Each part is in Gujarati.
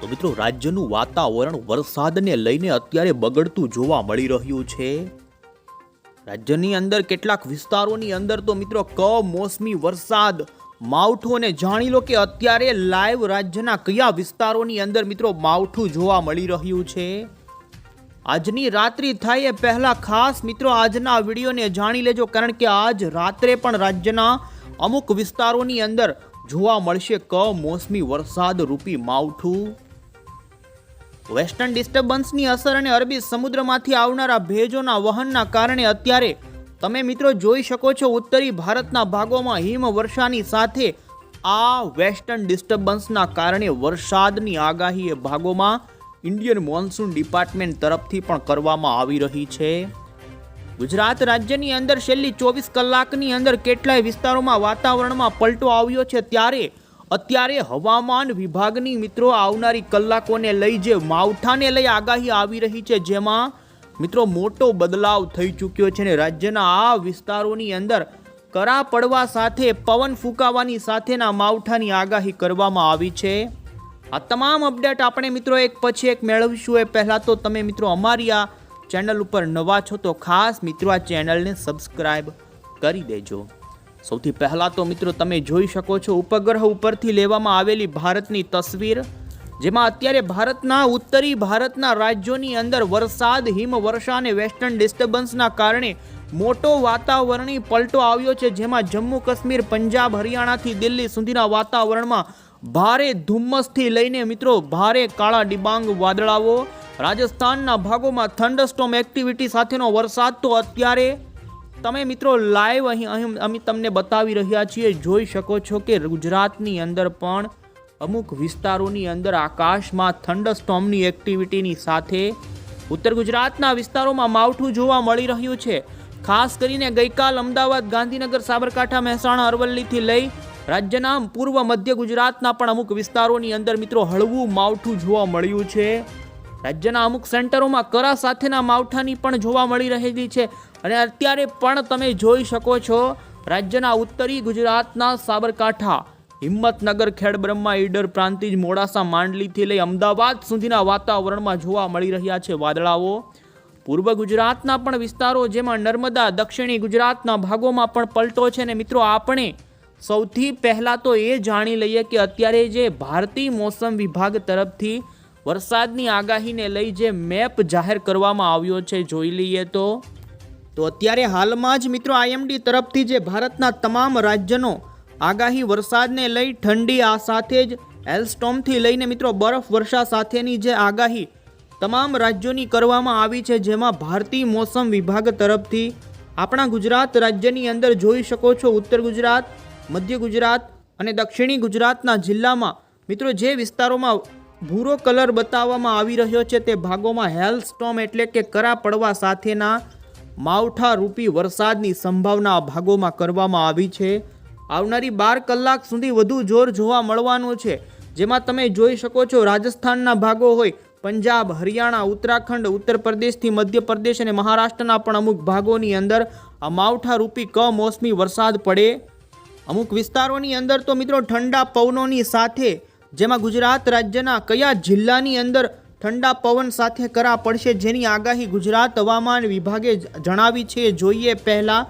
તો મિત્રો, રાજ્યનું વાતાવરણ વરસાદને લઈને અત્યારે બગડતું જોવા મળી રહ્યું છે. રાજ્યની અંદર કેટલાક વિસ્તારોની અંદર તો મિત્રો, કમોસમી વરસાદ. માવઠું અને જાણી લો કે અત્યારે લાઈવ રાજ્યના કયા વિસ્તારોની અંદર મિત્રો માવઠું જોવા મળી રહ્યું છે. આજની રાત્રિ થાય એ પહેલા ખાસ મિત્રો આજના વિડીયોને જાણી લેજો, કારણ કે આજ રાત્રે પણ રાજ્યના અમુક વિસ્તારોની અંદર જોવા મળશે કમોસમી વરસાદ રૂપી માવઠું. વેસ્ટર્ન ડિસ્ટર્બન્સની અસર અને અરબી સમુદ્રમાંથી આવનારા ભેજોના વહનના કારણે અત્યારે તમે મિત્રો જોઈ શકો છો ઉત્તરી ભારતના ભાગોમાં હિમવર્ષાની સાથે આ વેસ્ટર્ન ડિસ્ટર્બન્સના કારણે વરસાદની આગાહી એ ભાગોમાં ઇન્ડિયન મોન્સૂન ડિપાર્ટમેન્ટ તરફથી પણ કરવામાં આવી રહી છે. ગુજરાત રાજ્યની અંદર છેલ્લી ચોવીસ કલાકની અંદર કેટલાય વિસ્તારોમાં વાતાવરણમાં પલટો આવ્યો છે ત્યારે અત્યારે હવામાન વિભાગની મિત્રો આવનારી કલાકોને લઈ જે માવઠાને લઈ આગાહી આવી રહી છે, જેમાં મિત્રો મોટો બદલાવ થઈ ચૂક્યો છે ને રાજ્યના આ વિસ્તારોની અંદર કરા પડવા સાથે પવન ફૂંકાવાની સાથેના માવઠાની આગાહી કરવામાં આવી છે. આ તમામ અપડેટ આપણે મિત્રો એક પછી એક મેળવીશું. એ પહેલાં તો તમે મિત્રો અમારી આ ચેનલ ઉપર નવા છો તો ખાસ મિત્રો આ ચેનલને સબસ્ક્રાઈબ કરી દેજો. સૌથી પહેલાં તો મિત્રો તમે જોઈ શકો છો ઉપગ્રહ ઉપરથી લેવામાં આવેલી ભારતની તસવીર, જેમાં અત્યારે ભારતના, ઉત્તરી ભારતના રાજ્યોની અંદર વરસાદ, હિમવર્ષા અને વેસ્ટર્ન ડિસ્ટર્બન્સના કારણે મોટો વાતાવરણી પલટો આવ્યો છે, જેમાં જમ્મુ કાશ્મીર, પંજાબ, હરિયાણાથી દિલ્હી સુધીના વાતાવરણમાં ભારે ધુમ્મસથી લઈને મિત્રો ભારે કાળા ડિબાંગ વાદળાઓ. રાજસ્થાનના ભાગોમાં થંડરસ્ટોમ એક્ટિવિટી સાથેનો વરસાદ તો અત્યારે તમે મિત્રો લાઈવ અહીં અહીં અમે તમને બતાવી રહ્યા છીએ. જોઈ શકો છો કે ગુજરાતની અંદર પણ અમુક વિસ્તારોની અંદર આકાશમાં થંડરસ્ટોમની એક્ટિવિટીની સાથે ઉત્તર ગુજરાતના વિસ્તારોમાં માવઠું જોવા મળી રહ્યું છે. ખાસ કરીને ગઈકાલ અમદાવાદ, ગાંધીનગર, સાબરકાંઠા, મહેસાણા, અરવલ્લીથી લઈ રાજ્યના પૂર્વ મધ્ય ગુજરાતના પણ અમુક વિસ્તારોની અંદર મિત્રો હળવું માવઠું જોવા મળ્યું છે. રાજ્યના અમુક સેન્ટરોમાં કરા સાથેના માવઠાની પણ જોવા મળી રહેલી છે. અને અત્યારે પણ તમે જોઈ શકો છો રાજ્યના ઉત્તરી ગુજરાતના સાબરકાંઠા, હિંમતનગર, ખેડબ્રહ્મા, ઈડર પ્રાંતિજ, મોડાસા, માંડલીથી લઈ અમદાવાદ સુધીના વાતાવરણમાં જોવા મળી રહ્યા છે વાદળાઓ. પૂર્વ ગુજરાતના પણ વિસ્તારો જેમાં નર્મદા, દક્ષિણી ગુજરાતના ભાગોમાં પણ પલટો છે ને મિત્રો આપણે સૌથી પહેલાં તો એ જાણી લઈએ કે અત્યારે જે ભારતીય મોસમ વિભાગ તરફથી વરસાદની આગાહીને લઈ જે મેપ જાહેર કરવામાં આવ્યો છે, જોઈ લઈએ તો. તો અત્યારે હાલમાં જ મિત્રો આઈએમડી તરફથી જે ભારતના તમામ રાજ્યનો આગાહી વરસાદને લઈ ઠંડી આ સાથે જ એલસ્ટોમથી લઈને મિત્રો બરફ વર્ષા સાથેની જે આગાહી તમામ રાજ્યોની કરવામાં આવી છે, જેમાં ભારતીય મોસમ વિભાગ તરફથી આપણા ગુજરાત રાજ્યની અંદર જોઈ શકો છો, ઉત્તર ગુજરાત, મધ્ય ગુજરાત અને દક્ષિણી ગુજરાતના જિલ્લામાં મિત્રો જે વિસ્તારોમાં ભૂરો કલર બતાવવામાં આવી રહ્યો છે તે ભાગોમાં હેલ સ્ટોમ એટલે કે કરા પડવા સાથેના માવઠા રૂપી વરસાદની સંભાવના ભાગોમાં કરવામાં આવી છે. આવનારી બાર કલાક સુધી વધુ જોર જોવા મળવાનું છે. જેમાં તમે જોઈ શકો છો, રાજસ્થાનના ભાગો હોય, પંજાબ, હરિયાણા, ઉત્તરાખંડ ઉત્તર પ્રદેશથી મધ્યપ્રદેશ અને મહારાષ્ટ્રના પણ અમુક ભાગોની અંદર આ માવઠા રૂપી કમોસમી વરસાદ પડે. અમુક વિસ્તારોની અંદર તો મિત્રો ઠંડા પવનોની સાથે, જેમાં ગુજરાત રાજ્યના કયા જિલ્લાની અંદર ઠંડા પવન સાથે કરા પડશે જેની આગાહી ગુજરાત હવામાન વિભાગે જણાવી છે. જોઈએ પહેલાં,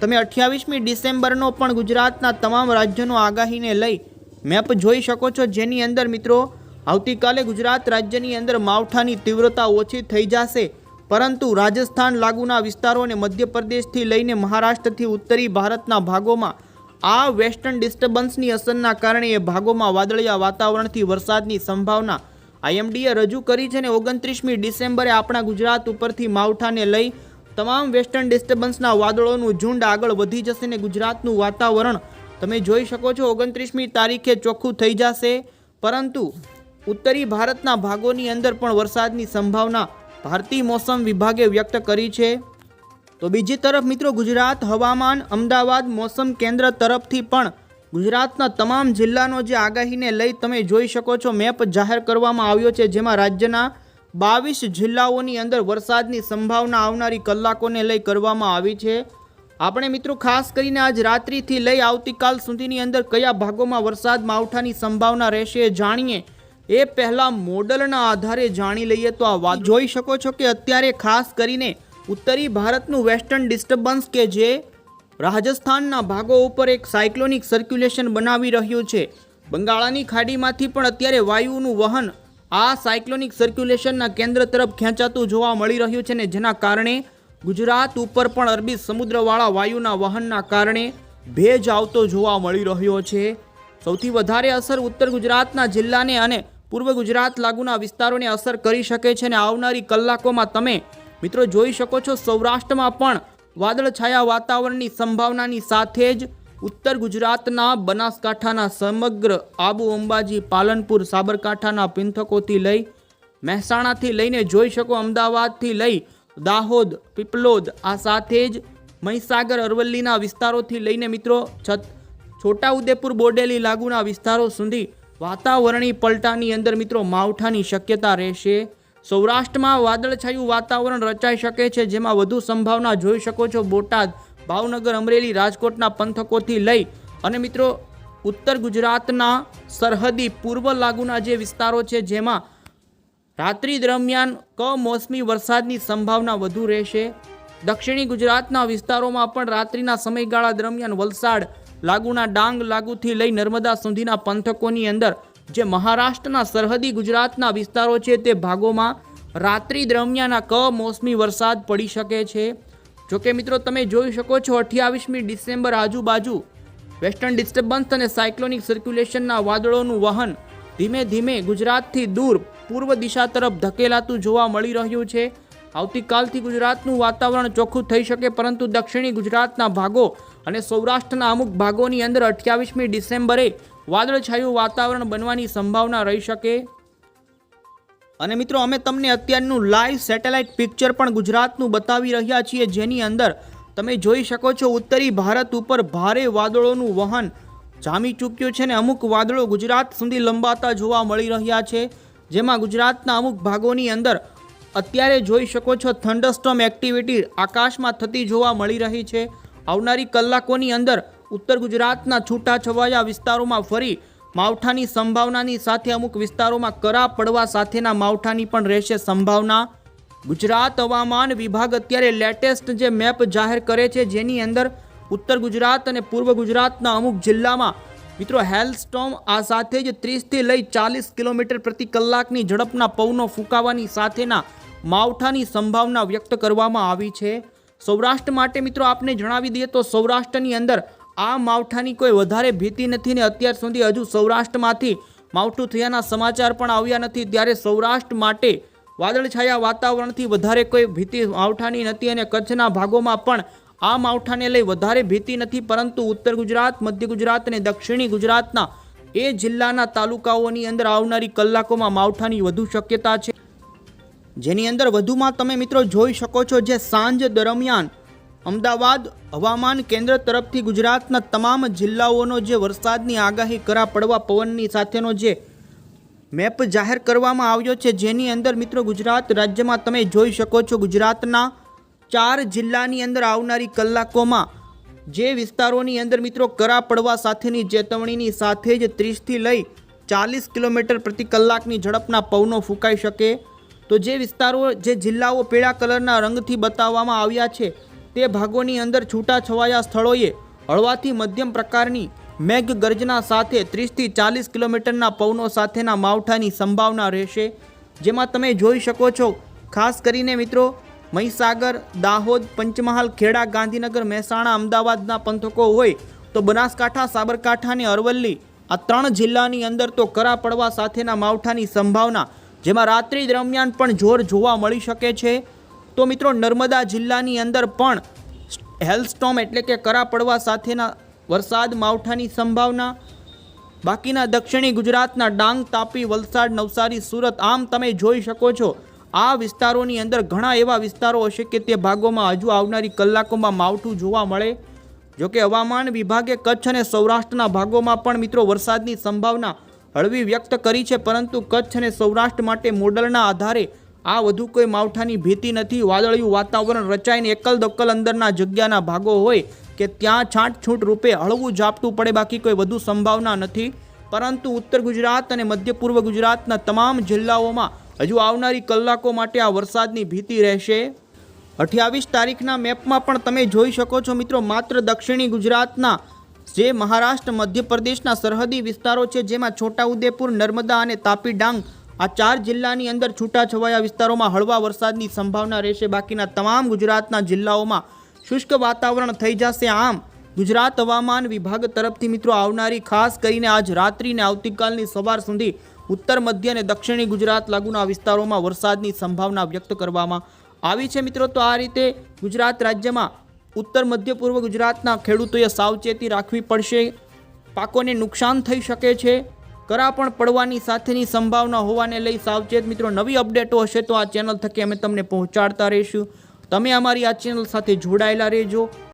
તમે અઠ્યાવીસમી ડિસેમ્બરનો પણ ગુજરાતના તમામ રાજ્યોનો આગાહીને લઈ મેપ જોઈ શકો છો. જેની અંદર મિત્રો, આવતીકાલે ગુજરાત રાજ્યની અંદર માવઠાની તીવ્રતા ઓછી થઈ જશે. પરંતુ રાજસ્થાન લાગુના વિસ્તારો અને મધ્યપ્રદેશથી લઈને મહારાષ્ટ્રથી ઉત્તરી ભારતના ભાગોમાં આ વેસ્ટર્ન ડિસ્ટર્બન્સની અસરના કારણે એ ભાગોમાં વાદળિયા વાતાવરણથી વરસાદની સંભાવના આઈએમડીએ રજૂ કરી છે ને ઓગણત્રીસમી ડિસેમ્બરે આપણા ગુજરાત ઉપરથી માવઠાને લઈ તમામ વેસ્ટર્ન ડિસ્ટર્બન્સના વાદળોનું ઝુંડ આગળ વધી જશે ને ગુજરાતનું વાતાવરણ. તમે જોઈ શકો છો ઓગણત્રીસમી તારીખે ચોખ્ખું થઈ જશે. પરંતુ ઉત્તરી ભારતના ભાગોની અંદર પણ વરસાદની સંભાવના ભારતીય મોસમ વિભાગે વ્યક્ત કરી છે. તો બીજી તરફ મિત્રો ગુજરાત હવામાન અમદાવાદ મોસમ કેન્દ્ર તરફથી પણ ગુજરાતના તમામ જિલ્લાનો જે આગાહીને લઈ તમે જોઈ શકો છો, મેપ જાહેર કરવામાં આવ્યો છે, જેમાં રાજ્યના બાવીસ જિલ્લાઓની અંદર વરસાદની સંભાવના આવનારી કલાકોને લઈ કરવામાં આવી છે. આપણે મિત્રો ખાસ કરીને આજ રાત્રિથી લઈ આવતીકાલ સુધીની અંદર કયા ભાગોમાં વરસાદ માવઠાની સંભાવના રહેશે જાણીએ. એ પહેલાં મોડલના આધારે જાણી લઈએ તો આ વાત જોઈ શકો છો કે અત્યારે ખાસ કરીને ઉત્તરી ભારતનું વેસ્ટર્ન ડિસ્ટર્બન્સ કે જે રાજસ્થાનના ભાગો ઉપર એક સાયક્લોનિક સર્ક્યુલેશન બનાવી રહ્યું છે. બંગાળાની ખાડીમાંથી પણ અત્યારે વાયુનું વહન આ સાયક્લોનિક સર્ક્યુલેશનના કેન્દ્ર તરફ ખેંચાતું જોવા મળી રહ્યું છે ને જેના કારણે ગુજરાત ઉપર પણ અરબી સમુદ્રવાળા વાયુના વહનના કારણે ભેજ આવતો જોવા મળી રહ્યો છે. સૌથી વધારે અસર ઉત્તર ગુજરાતના જિલ્લાને અને પૂર્વ ગુજરાત લાગુના વિસ્તારોને અસર કરી શકે છે અને આવનારી કલાકોમાં તમે મિત્રો જોઈ શકો છો સૌરાષ્ટ્રમાં પણ વાદળછાયા વાતાવરણની સંભાવનાની સાથે જ ઉત્તર ગુજરાતના બનાસકાંઠાના સમગ્ર આબુ અંબાજી, પાલનપુર, સાબરકાંઠાના પંથકોથી લઈ મહેસાણાથી લઈને જોઈ શકો અમદાવાદથી લઈ દાહોદ, પીપલોદ, આ સાથે જ મહીસાગર, અરવલ્લીના વિસ્તારોથી લઈને મિત્રો છત છોટાઉદેપુર, બોડેલી લાગુના વિસ્તારો સુધી વાતાવરણી પલટાની અંદર મિત્રો માવઠાની શક્યતા રહેશે. સૌરાષ્ટ્રમાં વાદળછાયું વાતાવરણ રચાઈ શકે છે, જેમાં વધુ સંભાવના જોઈ શકો છો. બોટાદ, ભાવનગર, અમરેલી, રાજકોટના પંથકોથી લઈ અને મિત્રો, ઉત્તર ગુજરાતના સરહદી પૂર્વ લાગુના જે વિસ્તારો છે, જેમાં રાત્રિ દરમિયાન કમોસમી વરસાદની સંભાવના વધુ રહેશે. દક્ષિણી ગુજરાતના વિસ્તારોમાં પણ રાત્રિના સમયગાળા દરમિયાન વલસાડ લાગુના ડાંગ લાગુથી લઈ નર્મદા સુધીના પંથકોની અંદર જે મહારાષ્ટ્રના સરહદી ગુજરાતના વિસ્તારો છે તે ભાગોમાં રાત્રિ દરમિયાન આ કમોસમી વરસાદ પડી શકે છે. જોકે મિત્રો, તમે જોઈ શકો છો અઠ્યાવીસમી ડિસેમ્બર આજુબાજુ વેસ્ટર્ન ડિસ્ટર્બન્સ અને સાયક્લોનિક સર્ક્યુલેશનના વાદળોનું વહન ધીમે ધીમે ગુજરાતથી દૂર પૂર્વ દિશા તરફ ધકેલાતું જોવા મળી રહ્યું છે. આવતીકાલથી ગુજરાતનું વાતાવરણ ચોખ્ખું થઈ શકે, પરંતુ દક્ષિણી ગુજરાતના ભાગો અને સૌરાષ્ટ્રના અમુક ભાગોની અંદર અઠ્યાવીસમી ડિસેમ્બરે વાદળછાયું વાતાવરણ બનવાની સંભાવના રહી શકે? અને મિત્રો, અમે તમને અત્યારનું લાઈવ સેટેલાઇટ પિક્ચર પણ ગુજરાતનું બતાવી રહ્યા છીએ, જેની અંદર તમે જોઈ શકો છો, ઉત્તરી ભારત ઉપર ભારે વાદળોનું વહન જામી ચૂક્યું છે ને અમુક વાદળો ગુજરાત સુધી લંબાતા જોવા મળી રહ્યા છે, જેમાં ગુજરાતના અમુક ભાગોની અંદર અત્યારે જોઈ શકો છો થંડરસ્ટોમ એક્ટિવિટી આકાશમાં થતી જોવા મળી રહી છે. આવનારી કલાકોની અંદર ઉત્તર ગુજરાતના છૂટાછવાયા વિસ્તારોમાં ફરી માવઠાની સંભાવનાની સાથે અમુક વિસ્તારોમાં કરા પડવા સાથેના માવઠાની પણ રહેશે સંભાવના. ગુજરાત હવામાન વિભાગ અત્યારે લેટેસ્ટ જે મેપ જાહેર કરે છે, જેની અંદર ઉત્તર ગુજરાત અને પૂર્વ ગુજરાતના અમુક જિલ્લામાં મિત્રો હેલસ્ટોમ આ સાથે જ ત્રીસથી લઈ ચાલીસ કિલોમીટર પ્રતિ કલાકની ઝડપના પવનો ફૂંકાવાની સાથેના માવઠાની સંભાવના વ્યક્ત કરવામાં આવી છે. સૌરાષ્ટ્ર માટે મિત્રો આપને જણાવી દઈએ તો સૌરાષ્ટ્રની અંદર આ માવઠાની કોઈ વધારે ભીતિ નથી ને અત્યાર સુધી હજુ સૌરાષ્ટ્રમાંથી માવઠું થયાના સમાચાર પણ આવ્યા નથી. ત્યારે સૌરાષ્ટ્ર માટે વાદળછાયા વાતાવરણથી વધારે કોઈ ભીતિ માવઠાની નથી અને કચ્છના ભાગોમાં પણ આ માવઠાને લઈ વધારે ભીતિ નથી. પરંતુ ઉત્તર ગુજરાત, મધ્ય ગુજરાત અને દક્ષિણી ગુજરાતના એ જિલ્લાના તાલુકાઓની અંદર આવનારી કલાકોમાં માવઠાની વધુ શક્યતા છે. જેની અંદર વધુમાં તમે મિત્રો જોઈ શકો છો જે સાંજ દરમિયાન અમદાવાદ હવામાન કેન્દ્ર તરફથી ગુજરાતના તમામ જિલ્લાઓનો જે વરસાદની આગાહી કરા પડવા પવનની સાથેનો જે મેપ જાહેર કરવામાં આવ્યો છે, જેની અંદર મિત્રો ગુજરાત રાજ્યમાં તમે જોઈ શકો છો, ગુજરાતના ચાર જિલ્લાની અંદર આવનારી કલાકોમાં જે વિસ્તારોની અંદર મિત્રો કરા પડવા સાથેની ચેતવણીની સાથે જ ત્રીસથી લઈ ચાલીસ કિલોમીટર પ્રતિ કલાકની ઝડપના પવનો ફૂંકાઈ શકે. તો જે વિસ્તારો, જે જિલ્લાઓ પીળા કલરના રંગથી બતાવવામાં આવ્યા છે તે ભાગોની અંદર છૂટાછવાયા સ્થળોએ હળવાથી મધ્યમ પ્રકારની મેઘ ગર્જના સાથે ત્રીસથી ચાલીસ કિલોમીટરના પવનો સાથેના માવઠાની સંભાવના રહેશે. જેમાં તમે જોઈ શકો છો, ખાસ કરીને મિત્રો, મહીસાગર, દાહોદ, પંચમહાલ, ખેડા, ગાંધીનગર, મહેસાણા, અમદાવાદના પંથકો હોય તો બનાસકાંઠા, સાબરકાંઠા અને અરવલ્લી આ ત્રણ જિલ્લાની અંદર તો કરા પડવા સાથેના માવઠાની સંભાવના, જેમાં રાત્રિ દરમિયાન પણ જોર જોવા મળી શકે છે. તો મિત્રો નર્મદા જિલ્લાની અંદર પણ હેલસ્ટોમ એટલે કે કરા પડવા સાથેના વરસાદ, માવઠાની સંભાવના, બાકીના દક્ષિણી ગુજરાતના ડાંગ, તાપી, વલસાડ, નવસારી, સુરત આમ તમે જોઈ શકો છો. આ વિસ્તારોની અંદર ઘણા એવા વિસ્તારો હશે કે તે ભાગોમાં હજુ આવનારી કલાકોમાં માવઠું જોવા મળે. જોકે હવામાન વિભાગે કચ્છ અને સૌરાષ્ટ્રના ભાગોમાં પણ મિત્રો વરસાદની સંભાવના હળવી વ્યક્ત કરી છે, પરંતુ કચ્છ અને સૌરાષ્ટ્ર માટે મોડલના આધારે આ વધુ કોઈ માવઠાની ભીતિ નથી. વાદળિયું વાતાવરણ રચાઈને એકલ દોકલ અંદરના જગ્યાના ભાગો હોય કે ત્યાં છાંટછૂટ રૂપે હળવું ઝાપટું પડે, બાકી કોઈ વધુ સંભાવના નથી. પરંતુ ઉત્તર ગુજરાત અને મધ્ય પૂર્વ ગુજરાતના તમામ જિલ્લાઓમાં હજુ આવનારી કલાકો માટે આ વરસાદની ભીતિ રહેશે. અઠ્યાવીસ તારીખના મેપમાં પણ તમે જોઈ શકો છો મિત્રો, માત્ર દક્ષિણી ગુજરાતના જે મહારાષ્ટ્ર, મધ્યપ્રદેશના સરહદી વિસ્તારો છે, જેમાં છોટાઉદેપુર, નર્મદા અને તાપી ડાંગ આ ચાર જિલ્લાની અંદર છૂટાછવાયા વિસ્તારોમાં હળવા વરસાદની સંભાવના રહેશે. બાકીના તમામ ગુજરાતના જિલ્લાઓમાં શુષ્ક વાતાવરણ થઈ જશે. આમ, ગુજરાત હવામાન વિભાગ તરફથી મિત્રો આવનારી ખાસ કરીને આજ રાત્રિને આવતીકાલની સવાર સુધી ઉત્તર, મધ્ય અને દક્ષિણી ગુજરાત લાગુના વિસ્તારોમાં વરસાદની સંભાવના વ્યક્ત કરવામાં આવી છે. મિત્રો, તો આ રીતે ગુજરાત રાજ્યમાં ઉત્તર, મધ્ય, પૂર્વ ગુજરાતના ખેડૂતોએ સાવચેતી રાખવી પડશે. પાકોને નુકસાન થઈ શકે છે. કરા પણ પડવાની સાથેની સંભાવના હોવાને લઈ સાવચેત મિત્રો, નવી અપડેટો હશે તો આ ચેનલ થકી અમે તમને પહોંચાડતા રહીશું. તમે અમારી આ ચેનલ સાથે જોડાયેલા રહેજો.